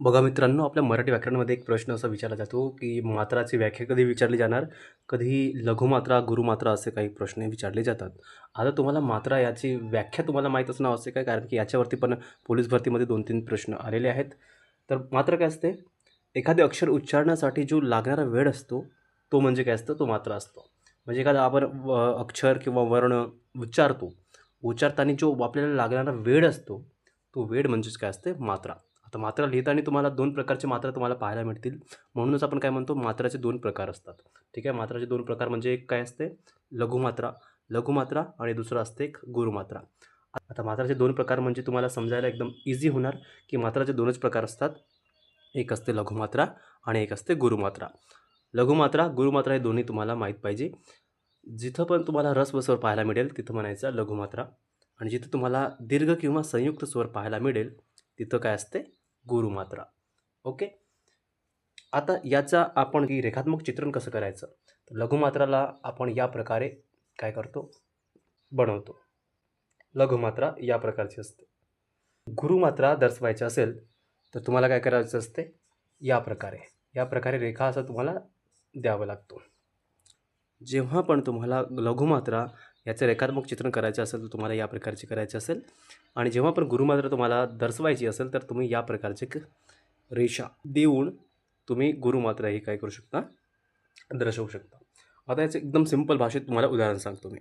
बघा मित्रांनो आपल्या मराठी व्याकरणामध्ये एक प्रश्न असा विचारला जातो की मात्राची व्याख्या कधी विचारली जाणार? कधी लघुमात्रा गुरुमात्रा असे काही प्रश्न विचारले जातात. आता तुम्हाला मात्रा याची व्याख्या तुम्हाला माहीत असणं आवश्यक आहे कारण की याच्यावरती पण पोलीस भरतीमध्ये दोन तीन प्रश्न आलेले आहेत. तर मात्र काय असते? एखादे अक्षर उच्चारण्यासाठी जो लागणारा वेळ असतो तो म्हणजे काय असतं? तो मात्रा असतो. म्हणजे एखादा आपण व- अक्षर किंवा वर्ण उच्चारतो. उच्चारताना जो आपल्याला लागणारा वेळ असतो तो वेळ म्हणजेच काय असते? मात्रा. आता मात्रा लिहिताना तुम्हाला दोन प्रकारचे मात्रा तुम्हाला पाहायला मिळतील. म्हणूनच आपण काय म्हणतो मात्राचे दोन प्रकार असतात. ठीक आहे? मात्राचे दोन प्रकार म्हणजे एक काय असते? लघुमात्रा. लघुमात्रा आणि दुसरं असते एक गुरुमात्रा. आता मात्राचे दोन प्रकार म्हणजे तुम्हाला समजायला एकदम इझी होणार की मात्राचे दोनच प्रकार असतात. एक असते लघुमात्रा आणि एक असते गुरुमात्रा. लघुमात्रा गुरुमात्रा हे दोन्ही तुम्हाला माहीत पाहिजे. जिथं पण तुम्हाला रस व स्वर पाहायला मिळेल तिथं म्हणायचं लघुमात्रा. आणि जिथं तुम्हाला दीर्घ किंवा संयुक्त स्वर पाहायला मिळेल तिथं काय असते? गुरुमात्रा ओके? आता याचा आपण की रेखात्मक चित्रण कसं करायचं? तर लघुमात्राला आपण या प्रकारे काय करतो? बनवतो. लघुमात्रा या प्रकारची असते. गुरुमात्रा दर्शवायची असेल तर तुम्हाला काय करायचं असते? या प्रकारे. या प्रकारे रेखा असं तुम्हाला द्यावं लागतो. जेव्हा पण तुम्हाला लघुमात्रा याचं रेखात्मक चित्रण करायचं असेल तर तुम्हाला या प्रकारचे करायचे असेल. आणि जेव्हा पण गुरुमात्र तुम्हाला दर्शवायची असेल तर तुम्ही या प्रकारचे रेषा देऊन तुम्ही गुरुमात्रा हे काय करू शकता? दर्शवू शकता. आता याचं एकदम सिंपल भाषेत तुम्हाला उदाहरण सांगतो मी.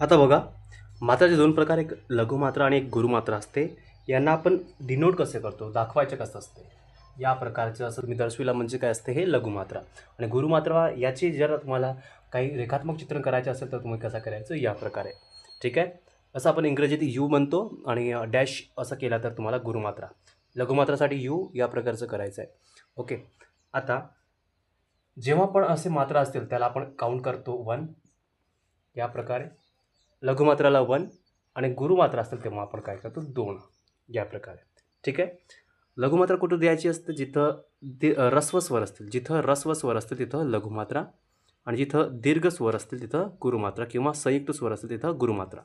आता बघा मात्राचे दोन प्रकार एक लघुमात्रा आणि एक गुरुमात्रा असते. यांना आपण डिनोट कसे करतो? दाखवायचे कसं असते? या प्रकारचं असं तुम्ही दर्शविला म्हणजे काय असते हे लघुमात्रा. आणि गुरुमात्रा याची जर तुम्हाला काही रेखात्मक चित्रण करायचे असेल तर तुम्ही कसं करायचं? या प्रकारे. ठीक आहे? असं आपण इंग्रजीत यू म्हणतो आणि डॅश असं केला तर तुम्हाला गुरुमात्रा. लघुमात्रासाठी यू या प्रकारचं करायचं आहे ओके. आता जेव्हा पण असे मात्रा असतील त्याला आपण काउंट करतो वन. या प्रकारे. लघुमात्राला वन आणि गुरुमात्रा असतील तेव्हा आपण काय करतो? दोन. या प्रकारे. ठीक आहे? लघुमात्रा कुठं द्यायची असते? जिथं दि रस्व स्वर असतील. जिथं रस्व स्वर असतील तिथं लघुमात्रा. आणि जिथं दीर्घ स्वर असतील तिथं गुरुमात्रा. किंवा संयुक्त स्वर असतील तिथं गुरुमात्रा.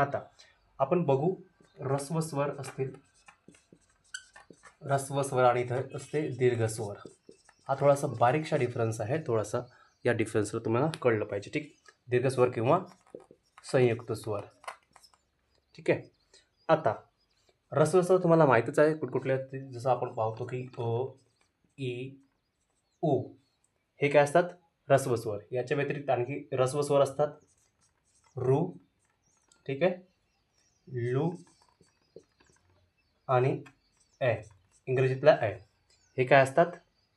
आता आपण बघू रस्व स्वर असतील रस्व स्वर आणि इथं असते दीर्घ स्वर. हा थोडासा बारीकशा डिफरन्स आहे. थोडासा या डिफरन्सला तुम्हाला कळलं पाहिजे. ठीक? दीर्घ स्वर किंवा संयुक्त स्वर. ठीक आहे? आता रस्व स्वर तुम्हाला माहीतच आहे कुठकुठल्या जसं आपण पाहतो की अ ई उ हे काय असतात? रस्व स्वर याच्या व्यतिरिक्त आणखी रस्व स्वर असतात. रू ठीक आहे? लू आणि ए इंग्रजीतला ए. हे काय असतात?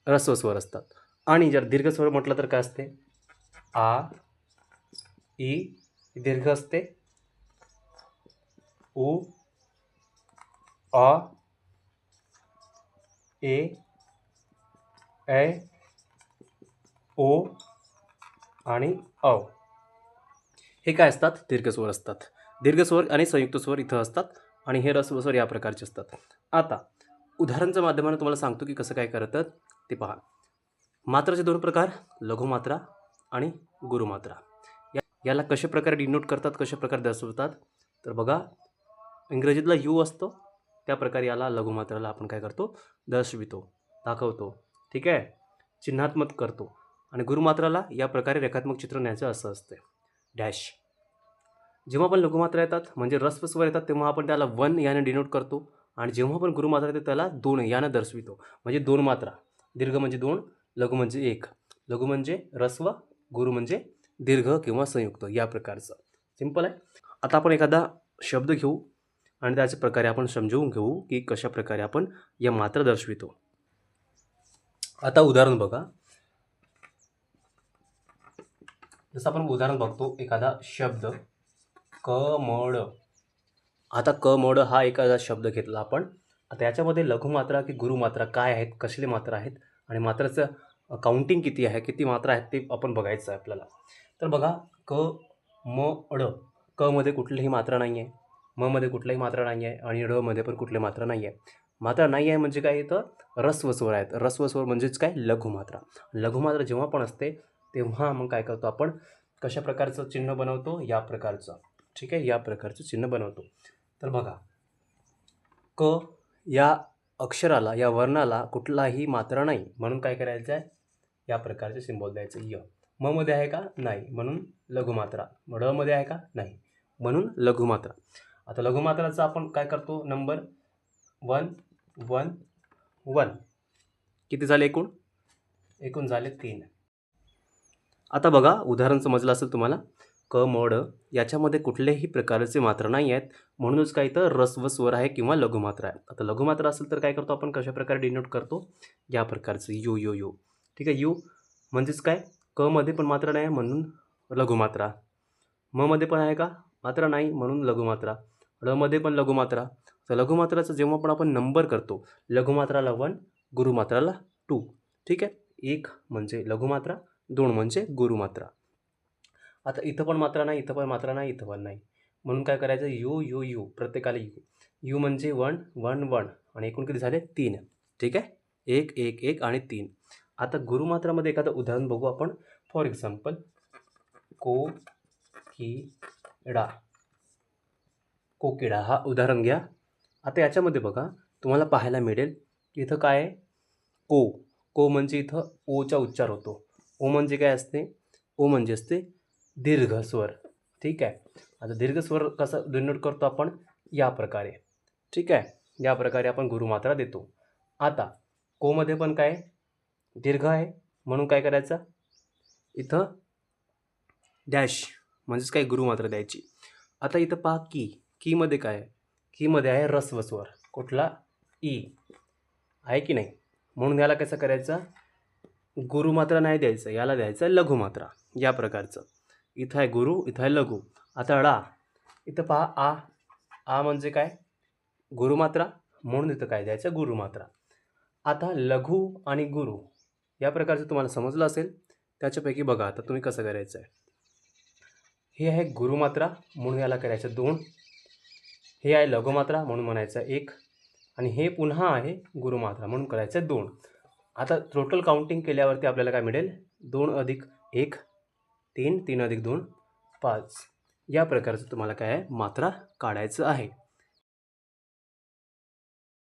रस्वस्वर असतात. आणि जर दीर्घ स्वर म्हटलं तर काय असते? आ ई दीर्घ असते. उ अ ए ए ओ आणि अ हे काय असतात? दीर्घस्वर असतात. दीर्घस्वर आणि संयुक्त स्वर इथं असतात आणि हे रस्वस्वर या प्रकारचे असतात. आता उदाहरणच्या माध्यमाने तुम्हाला सांगतो की कसं काय करतात ते पहा. मात्राचे दोन प्रकार लघुमात्रा आणि गुरुमात्रा. या याला कशा प्रकारे डिनोट करतात कशा प्रकारे दर्शवतात? तर बघा इंग्रजीतला यू असतो त्या प्रकारे याला लघुमात्राला आपण काय करतो? दर्शवितो दाखवतो. ठीक आहे? चिन्हात्मक करतो. आणि गुरुमात्राला या प्रकारे रेखात्मक चित्र न्यायचं असं असते डॅश. जेव्हा पण लघुमात्रा येतात म्हणजे रस्व स्वर येतात तेव्हा आपण त्याला वन याने डिनोट करतो आणि जेव्हा पण गुरुमात्रा येते त्याला दोन यानं दर्शवितो. म्हणजे दोन मात्रा. दीर्घ म्हणजे दोन लघु म्हणजे एक. लघु म्हणजे रस्व गुरु म्हणजे दीर्घ किंवा संयुक्त या प्रकारचं. सिंपल आहे? आता आपण एखादा शब्द घेऊ. आणि त्याच प्रकारे आपण समजवून घेऊ की कशा प्रकारे आपण या मात्रा दर्शवितो. आता उदाहरण बघा. जसं आपण उदाहरण बघतो एखादा शब्द कमळ आता कमळ हा एखादा शब्द घेतला आपण. आता याच्यामध्ये लघुमात्रा की गुरुमात्रा काय आहेत कसले मात्रा आहेत आणि मात्राचं काउंटिंग किती आहे किती मात्रा आहेत ते आपण बघायचं आहे आपल्याला. तर बघा क म अड क मध्ये कुठलीही मात्रा नाही आहे म मध्ये कुठलाही मात्रा नाही आहे आणि ड मध्ये पण कुठली मात्रा नाही आहे. मात्रा नाही आहे म्हणजे काय इथं? रस्व स्वर आहेत. रस्व स्वर म्हणजेच काय? लघुमात्रा. लघुमात्रा जेव्हा पण असते तेव्हा मग काय करतो आपण? कशा प्रकारचं चिन्ह बनवतो? या प्रकारचं. ठीक आहे? या प्रकारचं चिन्ह बनवतो. तर बघा. क या अक्षराला या वर्णाला कुठलाही मात्रा नाही. म्हणून काय करायचं आहे? या प्रकारचे सिम्बॉल द्यायचं. य. म मध्ये आहे का? नाही. म्हणून लघुमात्रा. ड मध्ये आहे का? नाही. म्हणून लघुमात्रा. आता लघुमात्राचा आपण काय करतो? नंबर वन वन वन किती झाले एकूण? एकूण झाले तीन. आता बघा उदाहरण समजलं असेल तुम्हाला क म ड याच्यामध्ये कुठल्याही प्रकारचे मात्रा नाही आहेत. म्हणूनच काय तर रस व स्वर आहे किंवा लघुमात्रा आहे. आता लघुमात्रा असेल तर काय करतो आपण? कशा प्रकारे डिनोट करतो? या प्रकारचं यू यू यू. ठीक आहे यू म्हणजेच काय? क मध्ये पण मात्रा नाही आहे म्हणून लघुमात्रा. म मध्ये पण आहे का? मात्रा नाही म्हणून लघुमात्रा. ड पण लघुमात्रा. तर लघुमात्राचा जेव्हा पण आपण नंबर करतो लघुमात्राला वन गुरुमात्राला टू ठीक आहे? एक म्हणजे लघुमात्रा दोन म्हणजे गुरुमात्रा. आता इथं पण मात्रा नाही इथं पण मात्रा नाही इथं पण नाही. म्हणून काय करायचं? यू यू यू प्रत्येकाला यू यू म्हणजे वन वन वन आणि एकूण किती झाले? तीन. ठीक आहे? एक एक एक आणि तीन. आता गुरुमात्रामध्ये एखादं उदाहरण बघू आपण. फॉर एक्झाम्पल को की डा कोकिळा हा उदाहरण घ्या. आता याच्यामध्ये बघा तुम्हाला पाहायला मिळेल की इथं काय आहे? को. को म्हणजे इथं ओचा उच्चार होतो. ओ म्हणजे काय असते? ओ म्हणजे असते दीर्घ स्वर ठीक आहे? आता दीर्घ स्वर कसं डिनोट करतो आपण? या प्रकारे. ठीक आहे? या प्रकारे आपण गुरुमात्रा देतो. आता कोमध्ये पण काय? दीर्घ आहे. म्हणून काय करायचं? इथं डॅश म्हणजेच काय? गुरुमात्रा द्यायची. आता इथं पहा की कीमध्ये काय आहे? कीमध्ये आहे रस्व स्वर कुठला? ई. आहे की नाही? म्हणून याला कसं करायचं? गुरुमात्रा नाही द्यायचं. याला द्यायचं लघुमात्रा. या प्रकारचं. इथं आहे गुरु इथं आहे लघु. आता ळा इथं पहा आ. आ म्हणजे काय? गुरुमात्रा. म्हणून इथं काय द्यायचं? गुरुमात्रा. आता लघु आणि गुरु. या प्रकारचं तुम्हाला समजलं असेल? त्याच्यापैकी बघा. आता तुम्ही कसं करायचं आहे हे आहे गुरुमात्रा. म्हणून याला करायचं दोन. हे आहे लघुमात्रा म्हणून म्हणायचं एक. आणि हे पुन्हा आहे गुरुमात्रा म्हणून करायचं दोन. आता टोटल काउंटिंग केल्यावरती आपल्याला काय मिळेल? दोन अधिक एक तीन तीन अधिक दोन पाच. या प्रकारचं तुम्हाला काय आहे? मात्रा काढायचं आहे.